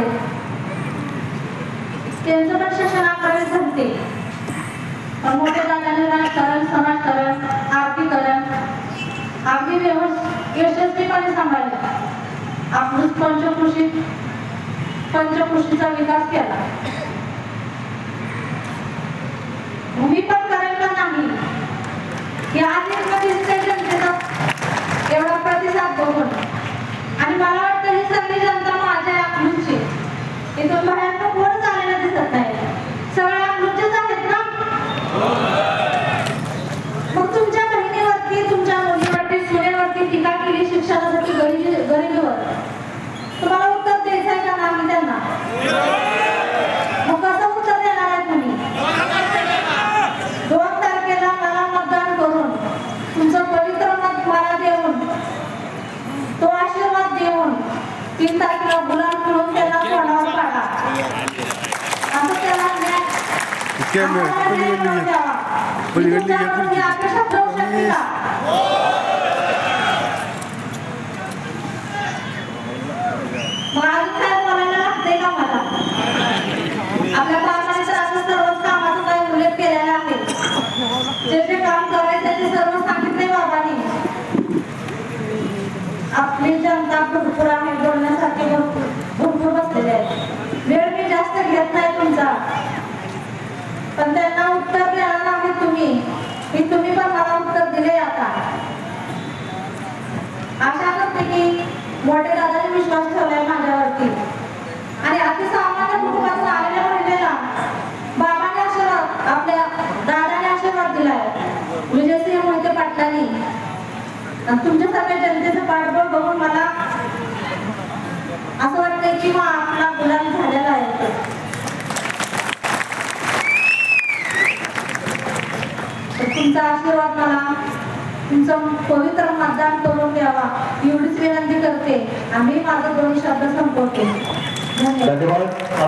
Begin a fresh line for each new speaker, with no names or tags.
वाटते त्यांचं पण शिक्षण अकरावी झालते पण मोठे दादाने राजकारण समाजकारण आर्थिकरण अगदी व्यवस्थ यशस्वीपणे सांभाळले. आपण पंचकृषी पंचकृषीचा विकास केला. भूमी पण करेल पण नाही. हे आज इतकं जनतेचा एवढा प्रतिसाद बघून. आणि मला वाटतं ही सगळी जनता शकते. का? मग अजून काय बोलायला लागतंय का मला? आपल्या तर असं सर्व कामाचं काही उल्लेख केलेला आहे. जे जे काम करायचं ते सर्व सांगितले बाबांनी. आपली जनता भरपूर आहे बोलण्यासाठी भरपूर भरपूर बसलेले आहेत वेळ मी जास्त घेत नाही तुमचा पण त्यांना उत्तर द्यायला नाही तुम्ही. की तुम्ही पण मला उत्तर दिले आता. आशा करते की मोठे दादाने विश्वास ठेवलाय माझ्यावरती. आणि अतिसामान्य कुटुंबातून आलेल्या महिलेला बाबाने आशीर्वाद आपल्या दादाने आशीर्वाद दिलाय. विजयसिंह मोहिते पाटलांनी. तुमच्या सगळ्या जनतेचं पाठबळ बघून मला असं वाटतंय की मा आपला गुलाम झालेला आहे तर तुमचा आशीर्वाद मला. तुमचं पवित्र मतदान करून द्यावा. एवढीच विनंती करते. आम्ही माझं दोन शब्द संपवते. धन्यवाद.
धन्यवाद.